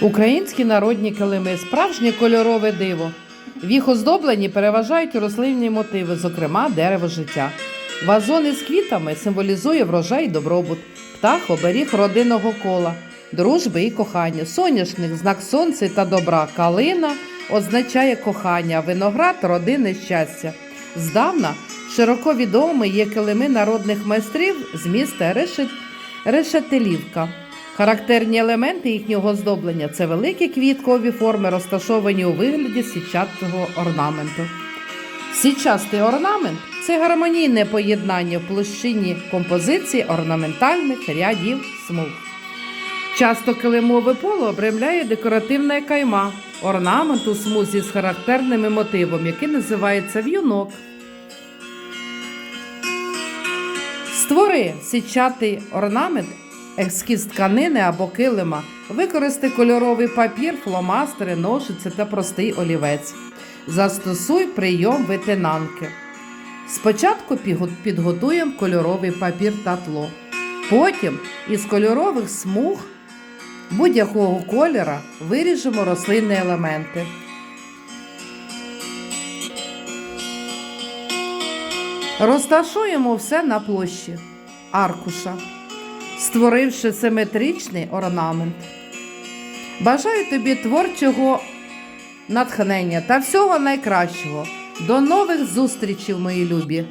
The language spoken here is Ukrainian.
Українські народні килими справжнє кольорове диво. В їх оздобленні переважають рослинні мотиви, зокрема дерево життя. Вазони з квітами символізує врожай і добробут, птах оберіг родинного кола, дружби і кохання. Соняшник знак сонця та добра. Калина означає кохання, виноград родинне щастя. Здавна широко відомі є килими народних майстрів з міста Решет... Решетилівка. Характерні елементи їхнього оздоблення це великі квіткові форми, розташовані у вигляді січастого орнаменту. Січастий орнамент це гармонійне поєднання в площині композиції орнаментальних рядів смуг. Часто килимове поло обрамляє декоративна кайма, орнамент у смузі з характерним мотивом, який називається в'юнок. Створи січатий орнамент, ескіз тканини або килима, використай кольоровий папір, фломастери, ножиці та простий олівець. Застосуй прийом витинанки. Спочатку підготуємо кольоровий папір та тло. Потім із кольорових смуг будь-якого кольора виріжемо рослинні елементи. Розташуємо все на площі аркуша, створивши симетричний орнамент. Бажаю тобі творчого натхнення та всього найкращого. До нових зустрічей, мої любі!